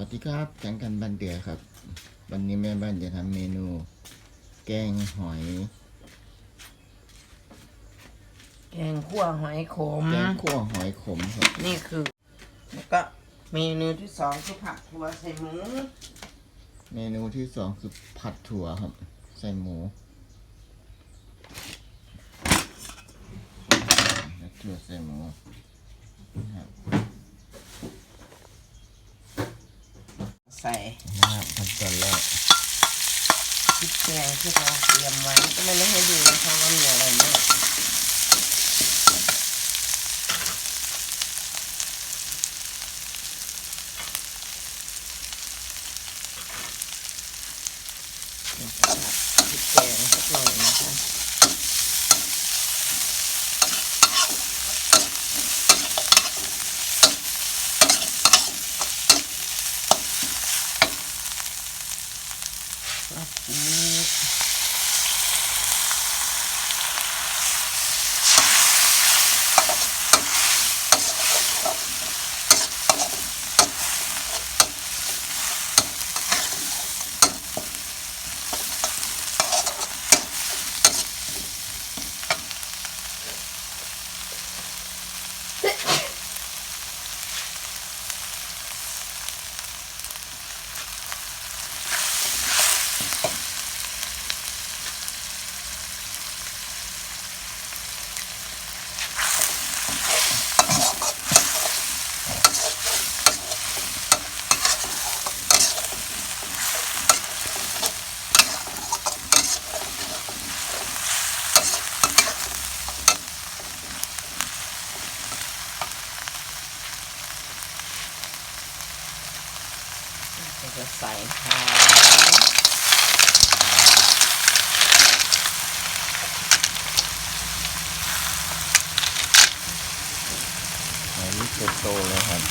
วัสดีครับแกงกันบันเดือครับ วันนี้แม่บ้านจะทำเมนู แกงหอย แกงขั่วหอยขม แกงคั่วหอยขมครับนี่คือ แล้วก็เมนูที่สองคือผักถั่วใส่หมูเมนูที่สองคือผัดถั่วครับ ใส่หมูแล้วถั่วใส่หมูนะครับ ส่นะครับขั้นตอนแรกพริกแกงที่เราเตรียมไว้ก็ไม่ได้ให้ดูนะคะว่ามีอะไรบ้างพริกแกงสักหน่อยนะคะครับนี่ ก็จะใส่หอม หอยลูกโตเลยครับ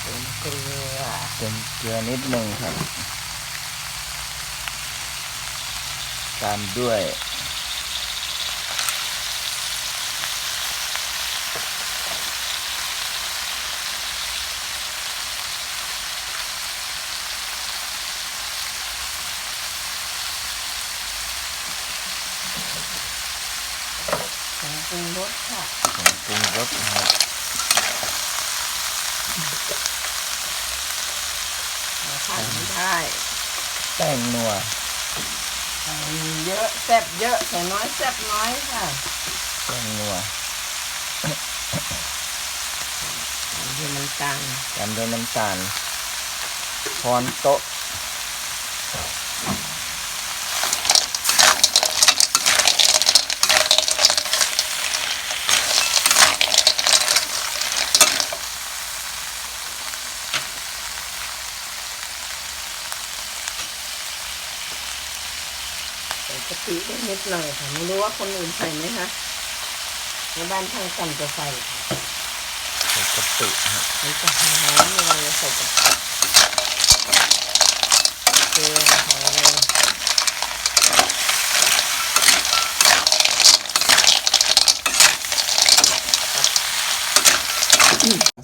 เป็นเกลื อเป็นเกลือนิดหนึ่งครับตามด้วยปรุงรสค่ะปรุงรสครับ เรา ขาดไม่ได้แป้งนัวใส่เยอะแซ่บเยอะใส่น้อยแซ่บน้อยค่ะแป้งนัวที่มันกลางตามด้วยน้ำตาลช้อนโต๊ะ ใส่กะทิได้ นิดหน่อยค่ะ ไม่รู้ว่าคนอื่นใส่ไหมคะในบ้านทางกันจะใส่ใส่กะปิครับมันจะหอมเวลาเราใส่กะทิเกลือหอมเลย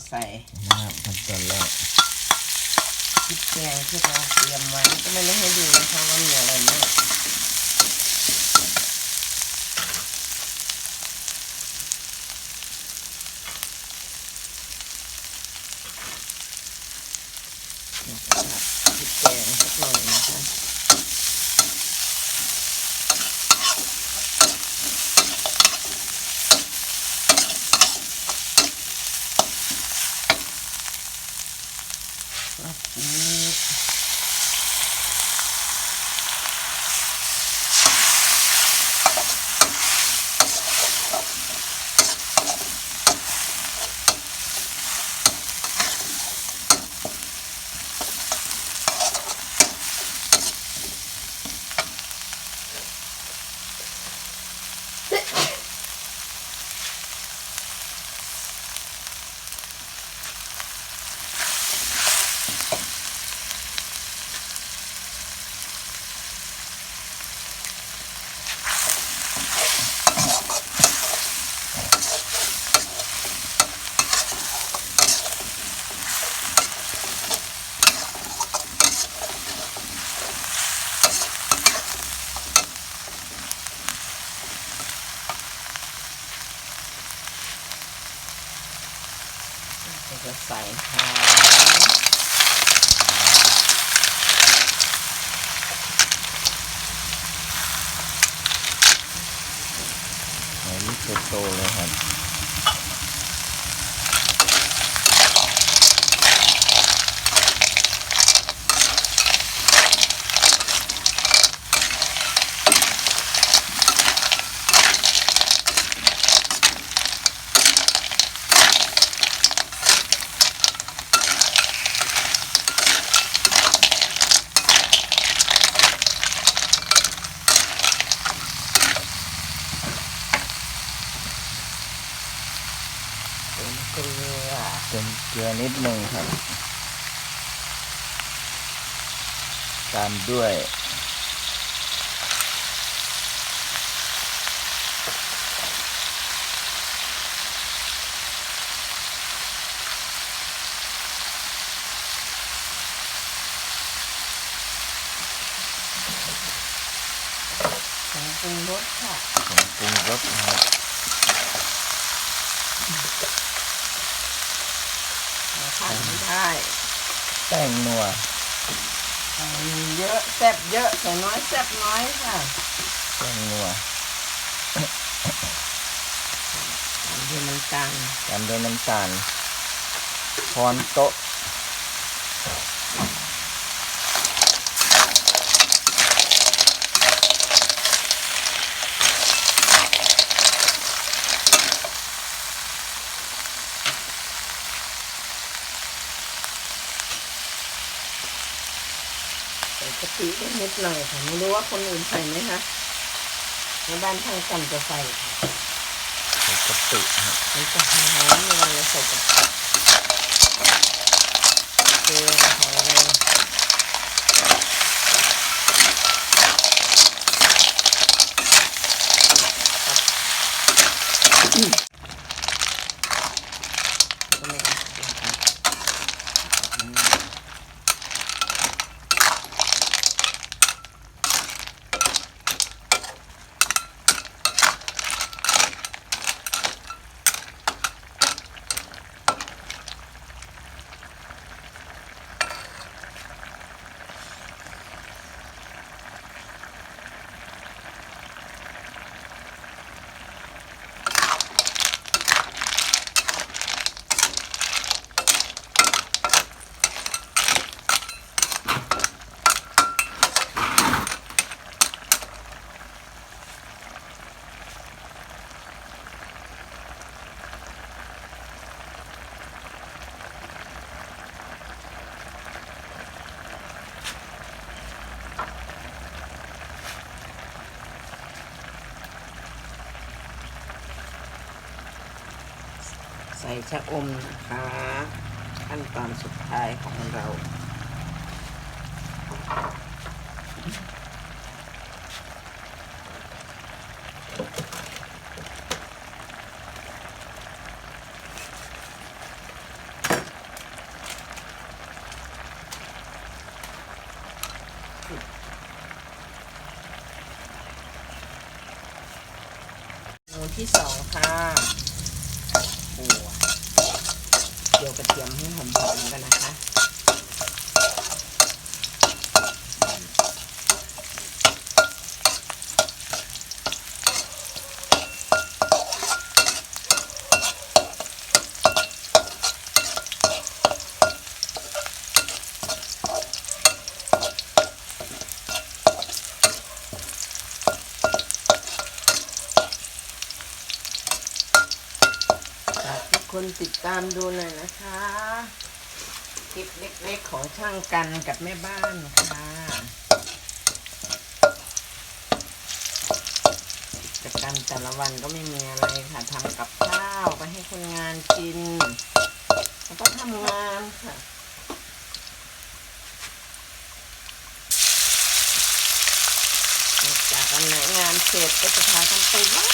ใส่นะครับขั้นตอนแรกพริกแกงที่เราเตรียมไว้ก็ไม่ได้ให้ดูนะคะว่ามีอะไรบ้าง พริกแกงสักหน่อยนะคะ อยค่ะหอยนี้โตโตเลยครับ นิดหนึ่งครับ ตามด้วยผงปรุงรสค่ะผงปรุงรสนะครับ เรา ขาดไม่ได้แป้งนัวใส่เยอะแซ่บเยอะใส่น้อยแซ่บน้อยค่ะแป้งนัวอันที่มันกลางตามด้วยน้ำตาลพรโต๊ะ ใส่กะปิได้นิดหน่อยค่ะไม่รู้ว่าคนอื่นใส่ไหมคะในบ้านทางกันจะใส่ค่ะใส่กะปิครับมันจะหอมเวลาเราใส่กะปิเกลือหอ ส่ชะอมนะคะขั้นตอนสุดท้ายของเรางูที่สองค่ะปู เดี๋ยวกระเทียมให้หอมๆกันนะคะ ติดตามดูหน่อยนะคะ คลิปเล็กๆของช่างกันกับแม่บ้านค่ะกิจกรรมแต่ละวันก็ไม่มีอะไรค่ะทำกับข้าวไปให้คนงานกิน แล้วก็ทำงานค่ะจากวันไหนงานเสร็จก็จะพากันไปวัด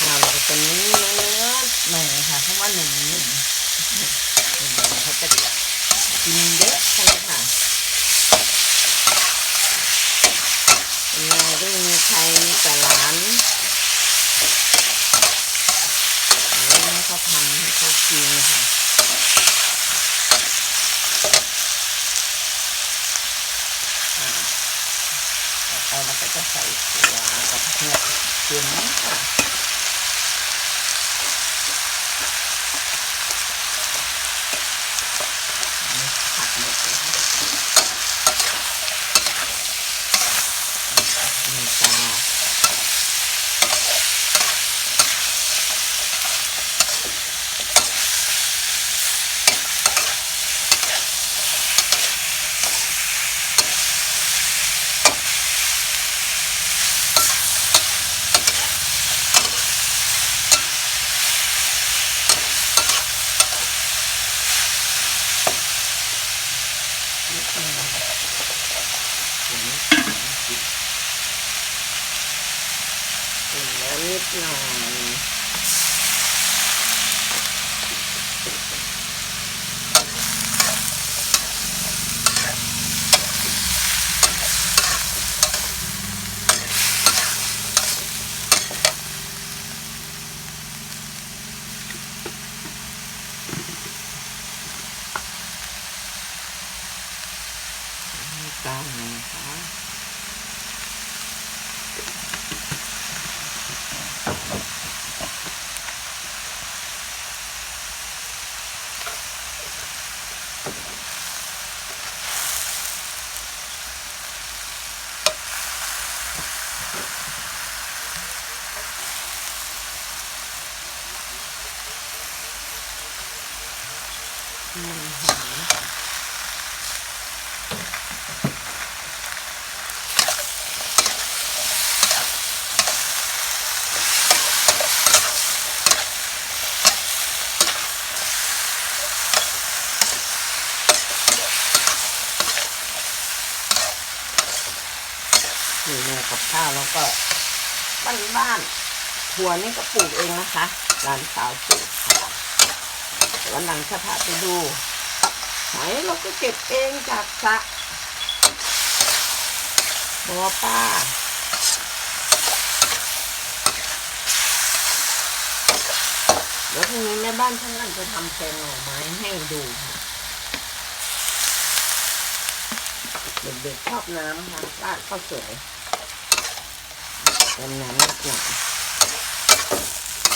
ข้าวเราก็จะเนื้อเนื้อหน่อยค่ะเพราะว่าหนึ่งหนึ่งเขาจะกินเยอะใช่ไหมค่ะเป็นไง ก็มีใครมีแต่หลานแล้วแม่ก็ทำให้เขากินค่ะอ่าต่อไปเราก็จะใส่ถั่วกับเห็ดเข็มค่ะผัดหมดเลยค่ะ นิดหน่อย ตา มันหอมนี่แม่กับข้าวแล้วก็บ้านบ้านๆถั่วนี่ก็ปลูกเองนะคะ ร้านสาวปลูกค่ะ วันหลังจะพาไปดูหอยเราก็เก็บเองจากสระบัวป้าแล้วพรุ่งนี้แม่บ้านทั้งนั้นจะทำแกงหน่อไม้ให้ดูค่ะเด็กๆชอบน้ำค่ะราดข้าวสวยเป็นน้ำนิดหน่อย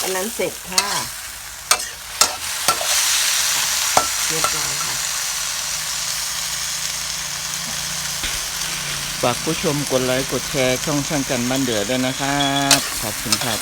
อันนั้นเสร็จค่ะ เรียบร้อยค่ะ ฝากผู้ชมกดไลค์กดแชร์ช่องช่างกันบ้านเดือด้วยนะครับ ขอบคุณครับ